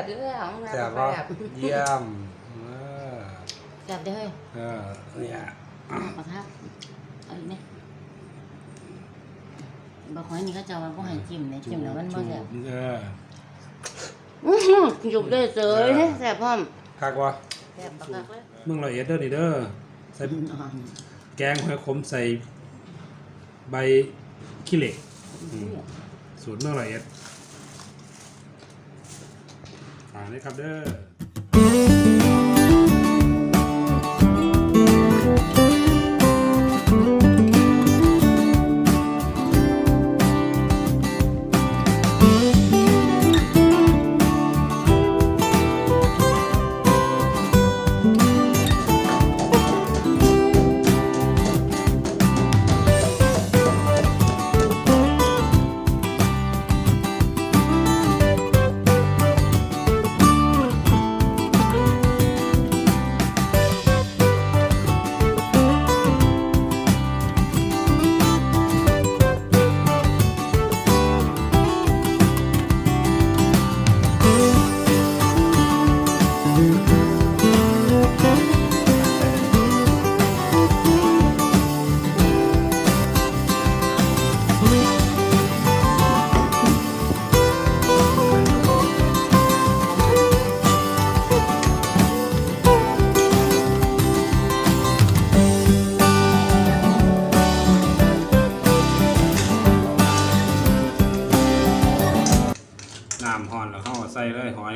อเออแสบเด้อของเราแซ่บแสบ่บเยี่ยมเออแสบเด้อเออเนี่ยมาครับเอาอีกไหมบางคนนี่ก็จะว่าบ่ให้จิ้มเลยจิ้มแล้วมันบ่แสบเออ อื้อหือจุบได้เสยเออแสบพร้อมคักวะแสบปากเลยเมืองละเอียดเด้อนี่เด้อใส่แกงหอยขมใส่ใบขี้เหล็ก อืม สูตรเมืองละเอียด ฝากด้วยครับเด้อ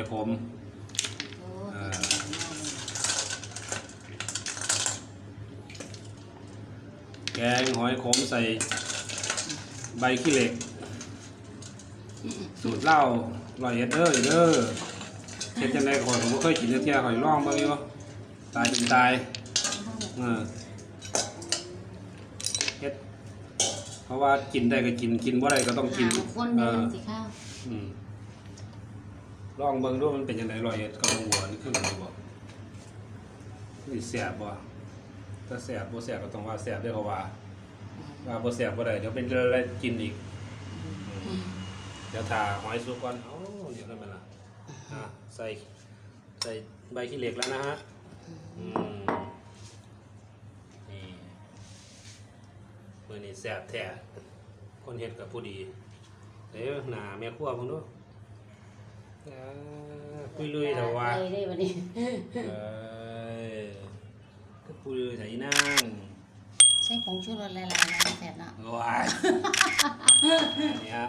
อยขมเออแกงหอยขมใส่ใบขี้เหล็ก สูตรเหล้าลอยเอ็ดเด้อเด้อเฮ็ดจังไดข่อยผมบ่เคยกินจักเที่ยข่อยลองเบิ่งอยู่ตายเป็นตายเออเฮ็ดเพราะว่ากินได้ก็กินกินบ่ได้ก็ต้องกินหาคนเอได้อสิข้าว อืม ลองเบิ่งดูมันเป็นจังไดลอยเอ็ดกับน้องบัวนี่คือกันบ่นี่แซ่บบ่ถ้าแซ่บบ่แซ่บก็ต้องว่าแซ่บเด้อเขาว่าว่าบ่แซ่บบ่ได้เดี๋ยวเป็นอะไรกินอีกเดี๋ยวทาหอยสุกก่อนเอ้าเดี๋ยวนั่นมันล่ะอะใส่ใส่ใบขี้เหล็กแล้วนะฮะอืมนี่มือนี้แซ่บแท้คนเฮ็ดกับผู้ดีเด้อหนาแม่ครัวพิ่นดูอ่า ปุยลุยแต่ว่าไปได้บัดนี้เอ้ยก็ปุยลุยไถนางใส่ผงชูรสหลายๆนะแสบเนาะว้ายนี่ฮะ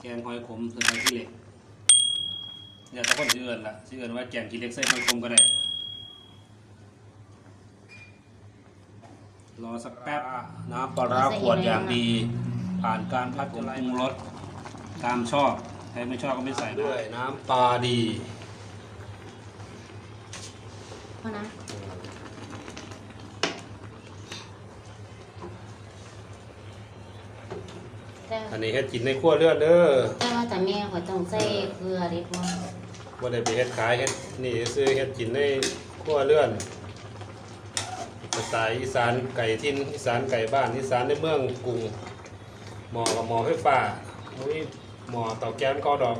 แกงหอยขมใส่ขี้เหล็กเดี๋ยวตะคนชื่อเอินละชื่อเอินว่าแกงขี้เหล็กใส่หอยขมก็ได้รอสักแป๊บน้ำปลาร้าขวดอย่างดี ผ่านการพัดปรุงรสตามชอบใค รไม่ชอบก็ไม่ใส่ด้วยน้ำปลาดีเพราะนะแต่อันนี้เฮ็ดกินในครัวเลือดเด้อแต่ว่าแต่แม่ก็ต้องใส่เกลือดิพ่อบ่ได้ไปเฮ็ดขายเฮ็ดนี่ซื้อเฮ็ดกินในครัวเรือนสไตล์อีสานไก่ทินอีสานไก่บ้านอีสานในเมืองกรุงหม้อกับหม้อไฟฟ้าบ่มี หม้อเตาแก๊สก็ดอก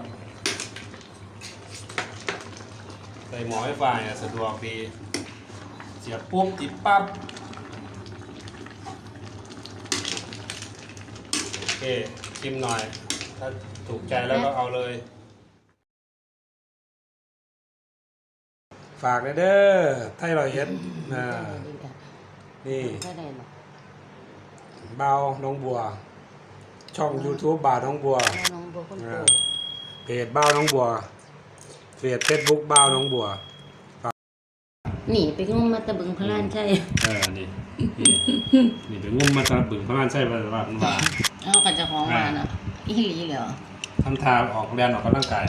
ใส่หม้อไฟฟ้าเนี่ยสะดวกดี เสียบปุ๊บติดปั๊บ โอเคชิมหน่อย ถ้าถูกใจแล้วก็เอาเลย ฝากเลยเด้อไทยรอยเอ็ดอ่านี่ก็ได้หรอกเบาวน้องบัว ช่อง YouTube บ่าวน้องบัวแล้วน้องบัวคนโตอ่าเพจบ้าวน้องบัวเฟซเฟซบุ๊กบ้าวน้องบัวหนีไปงมมาตะบึงพระลานใช่เออนี่นี่นี่เป็นงุ่มมาตราบึงพระรานใช่ป่ะว่ามันว่าเอากันจะของมาเนาะอีหลีเหรอทำทาออกแรงออกกำลังกาย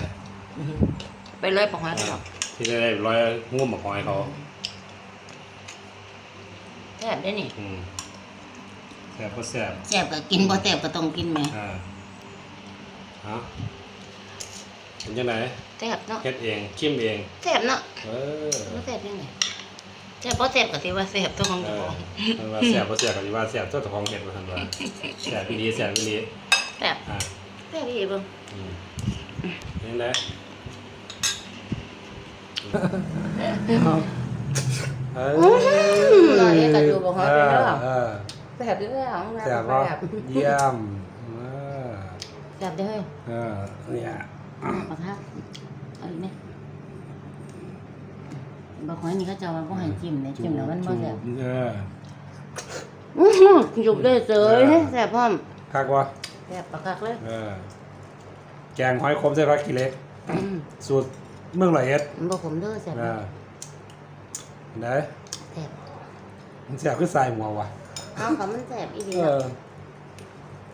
ไปเลยปอกหอยหรอกที่ได้ร้อยงุ่มมาคอยเขาแซ่บได้นี่อืมแซ่บก็แซ่บแซ่บก็กินบ่แซ่บก็ต้องกินแหมอ่าฮะเป็นยังไงแซ่บเนาะเฮ็ดเองชิมเองแซ่บเนาะเออบ่แซ่บยังไงแซ่บบ่แซ่บก็สิว่าแซ่บตัวของเอเจ้าอของมันว่าแซ่บบ่แซ่บก็สิว่าแซ่บเจ้าของเฮ็ดว่าซั่นว่าแซ่บอีหลีแซ่บอีหลีแซ่บอ่าแซ่บอีเบิ่งอืมเห็นไหมเออหน่อยกระดูกบอกว่าเป็นเรื่องเออ แสบด้วยของงานแซ่บแสป่ะบเยี่ยมเออแสบได้เฮ้ยเออเนี่ยปะทักเอาอีกไหมบอกขอให้นี่ก็จะว่าบ่ให้จิ้มเลยจิ้มแล้วมันบ่แสบเอออื้อหือจุบได้เสยเออแสบพร้อมคักวะแสบปากคักเลยเออแกงหอยคมใส่ผักขี้เหล็ก อืมสูตรเมืองร้อยเอ็ดมันบอกผมเด้อแสบเออเห็นไหมแสบ มันแซ่บคือใส่หมัววะ เอาค่ะมันแสบอีกเออะอ